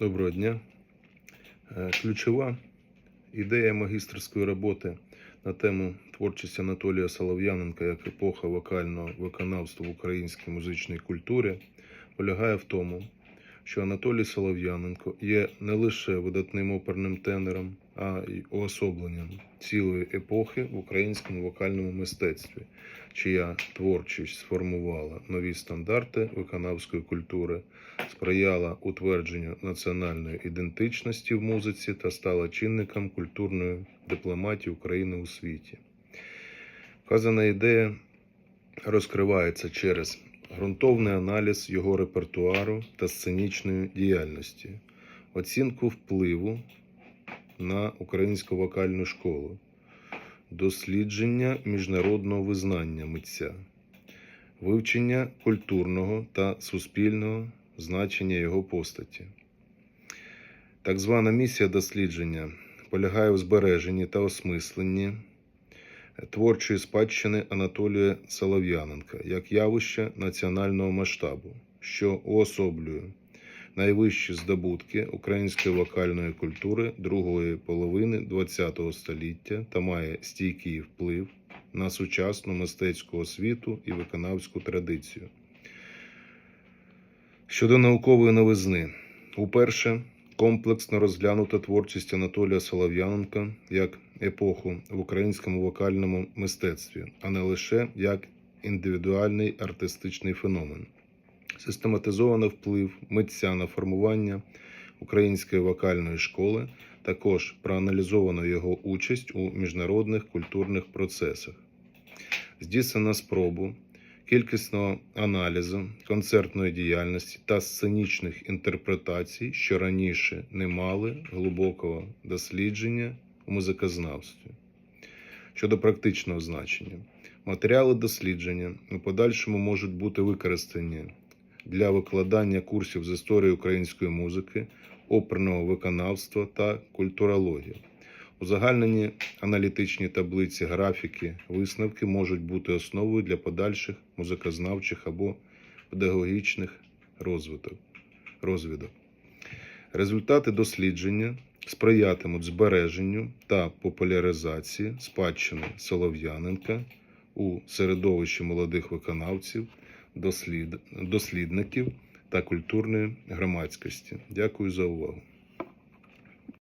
Доброго дня. Е, Ключова ідея магістерської роботи на тему творчості Анатолія Солов'яненка як епоха вокального виконавства в українській музичній культурі полягає в тому, що Анатолій Солов'яненко є не лише видатним оперним тенором, а й уособленням цілої епохи в українському вокальному мистецтві, чия творчість сформувала нові стандарти виконавської культури, сприяла утвердженню національної ідентичності в музиці та стала чинником культурної дипломатії України у світі. Вказана ідея розкривається через ґрунтовний аналіз його репертуару та сценічної діяльності, оцінку впливу на українську вокальну школу, дослідження міжнародного визнання митця, вивчення культурного та суспільного значення його постаті. Так звана місія дослідження полягає у збереженні та осмисленні творчої спадщини Анатолія Солов'яненка як явища національного масштабу, що уособлює найвищі здобутки української вокальної культури другої половини ХХ століття та має стійкий вплив на сучасну мистецьку освіту і виконавську традицію. Щодо наукової новизни, уперше комплексно розглянута творчість Анатолія Солов'яненка як епоху в українському вокальному мистецтві, а не лише як індивідуальний артистичний феномен. Систематизовано вплив митця на формування української вокальної школи, також проаналізовано його участь у міжнародних культурних процесах. Здійснено спробу кількісного аналізу концертної діяльності та сценічних інтерпретацій, що раніше не мали глибокого дослідження у музикознавстві. Щодо практичного значення, матеріали дослідження у подальшому можуть бути використані для викладання курсів з історії української музики, оперного виконавства та культурології. Узагальнені аналітичні таблиці, графіки, висновки можуть бути основою для подальших музикознавчих або педагогічних розвиток, розвідок. Результати дослідження сприятимуть збереженню та популяризації спадщини Солов'яненка у середовищі молодих виконавців, дослід... дослідників та культурної громадськості. Дякую за увагу.